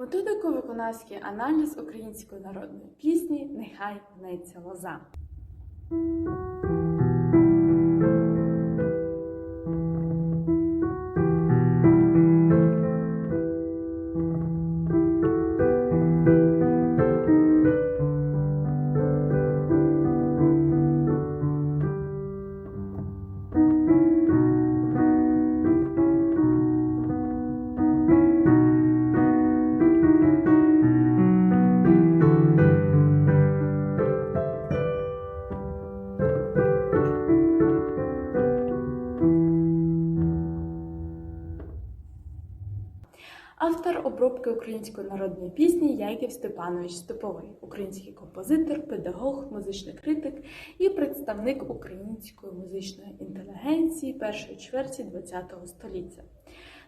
Методико-виконавський аналіз української народної пісні Нехай гнеться лоза. Автор обробки української народної пісні Яків Степанович Степовий, український композитор, педагог, музичний критик і представник української музичної інтелігенції першої чверті ХХ століття.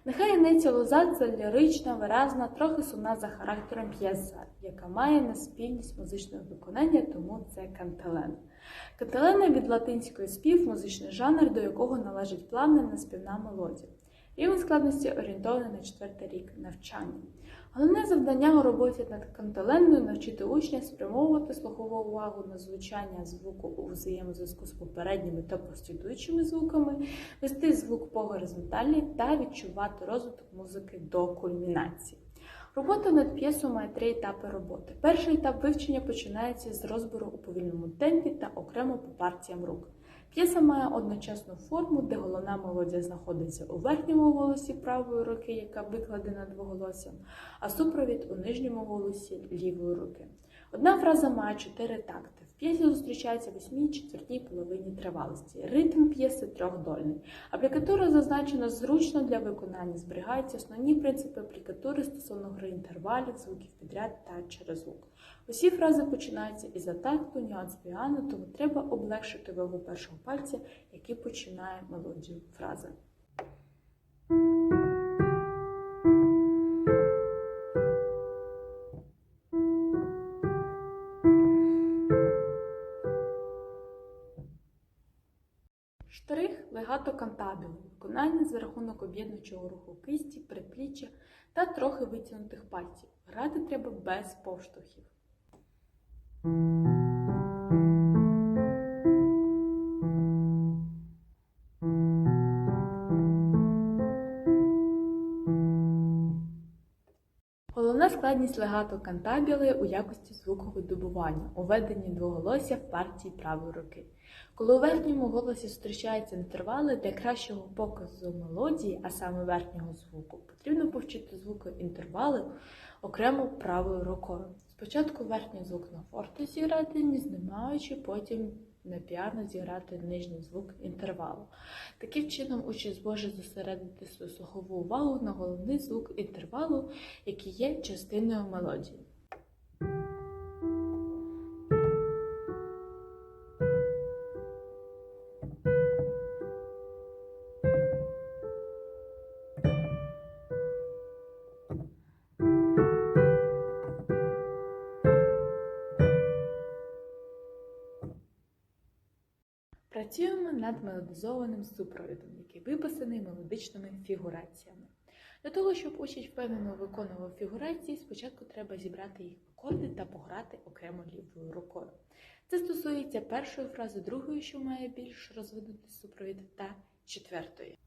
Нехай гнеться лоза це лірична, виразна, трохи сумна за характером п'єса, яка має неспільність музичного виконання, тому це кантелен. Кантелена від латинської спів музичний жанр, до якого належить плавна неспівна мелодія. Рівень складності орієнтований на четвертий рік навчання. Головне завдання у роботі над кантеленною навчити учня спрямовувати слухову увагу на звучання звуку у взаємозв'язку з попередніми та послідуючими звуками, вести звук по горизонталі та відчувати розвиток музики до кульмінації. Робота над п'єсою має три етапи роботи. Перший етап вивчення починається з розбору у повільному темпі та окремо по партіям рук. П'єса має одночасну форму, де головна мелодія знаходиться у верхньому голосі правої руки, яка викладена двоголоссям, а супровід у нижньому голосі лівої руки. Одна фраза має чотири такти. В п'єсі зустрічається восьмій четвертій половині тривалості. Ритм п'єси трьохдольний. Аплікатура зазначена зручно для виконання. Зберігаються основні принципи аплікатури стосовно гри інтервалів, звуків підряд та через звук. Усі фрази починаються із атакту, нюанс піано, тому треба облегшити вагу першого пальця, який починає мелодію фрази. Легато кантабіле виконання за рахунок об'єднуючого руху кисті, припліччя та трохи витягнутих пальців. Грати треба без повштовхів. Головна складність легато кантабіли у якості звуковидобування, у веденні двоголосся в партії правої руки. Коли у верхньому голосі зустрічаються інтервали для кращого показу мелодії, а саме верхнього звуку, потрібно повчити звуки інтервали окремо правою рукою. Спочатку верхній звук на форте зіграти, не знімаючи, потім на піано зіграти нижній звук інтервалу. Таким чином, учень зможе зосередити свою слухову увагу на головний звук інтервалу, який є частиною мелодії. Працюємо над мелодизованим супровідом, який виписаний мелодичними фігураціями. Для того, щоб учень впевнено виконував фігурації, спочатку треба зібрати їх акорди та пограти окремо лівою рукою. Це стосується першої фрази, другої, що має більш розвинутий супровід, та четвертої.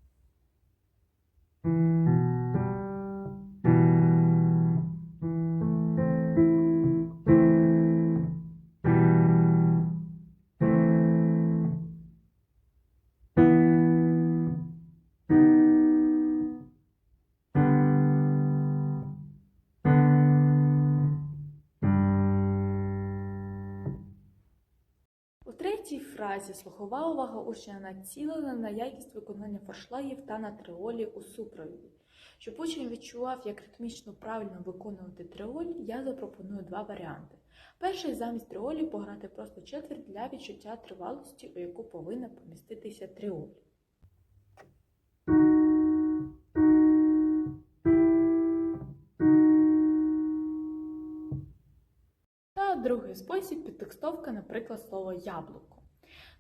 Фразі слухова увага учня націлена на якість виконання форшлагів та на триолі у супровіді. Щоб учень відчував, як ритмічно правильно виконувати триоль, я запропоную два варіанти. Перший замість триолі пограти просто четверть для відчуття тривалості, у яку повинна поміститися триоль. Другий спосіб підтекстовка, наприклад, слово яблуко.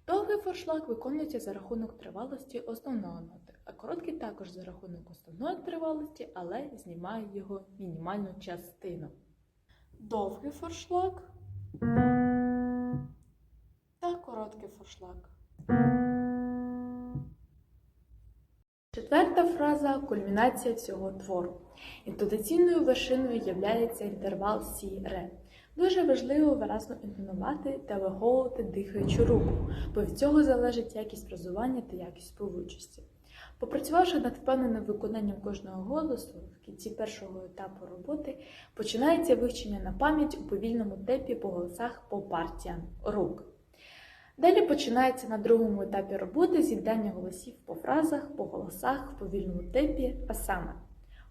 Довгий форшлаг виконується за рахунок тривалості основного ноти, а короткий також за рахунок основної тривалості, але знімає його мінімальну частину. Довгий форшлаг та короткий форшлаг. Четверта фраза кульмінація всього твору. Інтонаційною вершиною є інтервал сі-ре. Дуже важливо виразно інтонувати та виголовувати дихаючу руку, бо від цього залежить якість фразування та якість співучості. Попрацювавши над впевненим виконанням кожного голосу, в кінці першого етапу роботи починається вивчення на пам'ять у повільному темпі по голосах по партіям рук. Далі починається на другому етапі роботи з'єднання голосів по фразах, по голосах в повільному темпі, а саме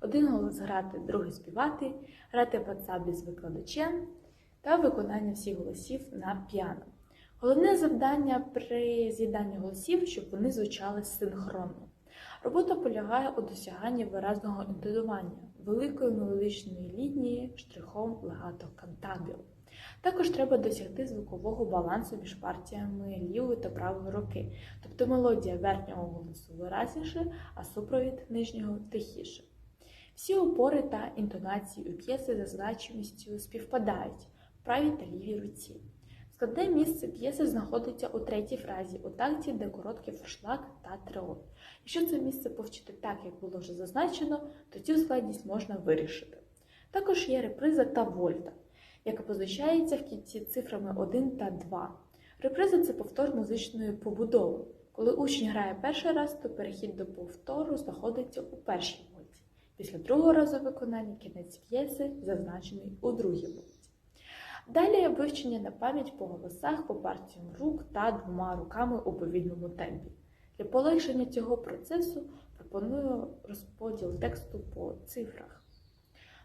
один голос грати, другий співати, грати пацабі з викладачем та виконання всіх голосів на піано. Головне завдання при з'єднанні голосів, щоб вони звучали синхронно. Робота полягає у досяганні виразного інтонування, великої мелодичної лінії штрихом легато кантабіл. Також треба досягти звукового балансу між партіями лівої та правої руки, тобто мелодія верхнього голосу виразніше, а супровід нижнього тихіше. Всі опори та інтонації у п'єси за значимістю співпадають правій та лівій руці. Складне місце п'єси знаходиться у третій фразі, у такті, де короткий форшлаг та триол. Якщо це місце повчити так, як було вже зазначено, то цю складність можна вирішити. Також є реприза та вольта, яка позначається в кінці цифрами 1 та 2. Реприза це повтор музичної побудови. Коли учень грає перший раз, то перехід до повтору знаходиться у першій вольті. Після другого разу виконання кінець п'єси зазначений у другій вольті. Далі вивчення на пам'ять по голосах, по партіям рук та двома руками у повільному темпі. Для полегшення цього процесу пропоную розподіл тексту по цифрах.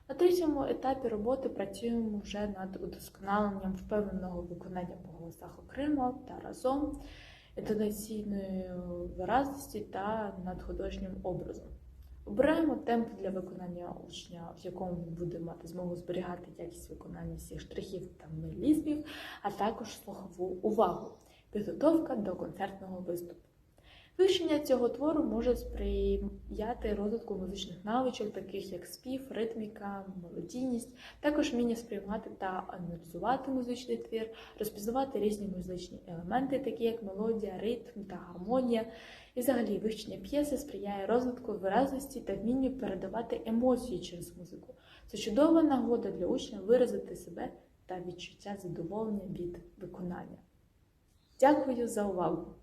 На третьому етапі роботи працюємо вже над удосконаленням впевненого виконання по голосах окремо та разом, інтонаційної виразності та над художнім образом. Обираємо темп для виконання учня, в якому він буде мати змогу зберігати якість виконання всіх штрихів та мелізмів, а також слухову увагу, підготовка до концертного виступу. Вивчення цього твору може сприяти розвитку музичних навичок, таких як спів, ритміка, мелодійність, також вміння сприймати та аналізувати музичний твір, розпізнавати різні музичні елементи, такі як мелодія, ритм та гармонія. І взагалі вивчення п'єси сприяє розвитку виразності та вмінню передавати емоції через музику. Це чудова нагода для учня виразити себе та відчуття задоволення від виконання. Дякую за увагу!